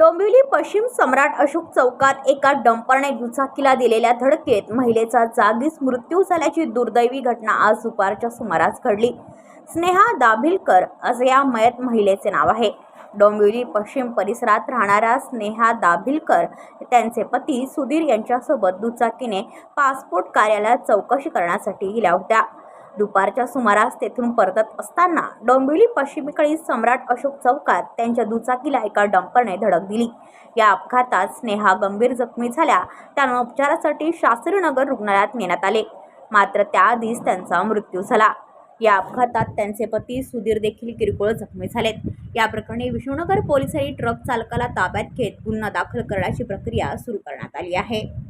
डोंबिवली पश्चिम सम्राट अशोक चौकात एका डंपरने दुचाकीला दिलेल्या धडकेत महिलेचा जागीच मृत्यू झाल्याची दुर्दैवी घटना आज दुपारच्या सुमारास घडली. स्नेहा दाभिलकर असे या मयत महिलेचे नाव आहे. डोंबिवली पश्चिम परिसरात राहणाऱ्या स्नेहा दाभिलकर त्यांचे पती सुधीर यांच्यासोबत दुचाकीने पासपोर्ट कार्यालयात चौकशी करण्यासाठी गेल्या होत्या. दुपारच्या सुमारास तेथून परतत असताना डोंबिवली पश्चिमेकडील सम्राट अशोक चौकात त्यांच्या दुचाकीला एका डंपरने धडक दिली. या अपघातात स्नेहा गंभीर जखमी झाल्या. त्यांना उपचारासाठी शास्त्रीनगर रुग्णालयात नेण्यात आले. मात्र त्याआधीच त्यांचा मृत्यू झाला. या अपघातात त्यांचे पती सुधीर देखील किरकोळ जखमी झालेत. या प्रकरणी विष्णुनगर पोलिसांनी ट्रक चालकाला ताब्यात घेत गुन्हा दाखल करण्याची प्रक्रिया सुरू करण्यात आली आहे.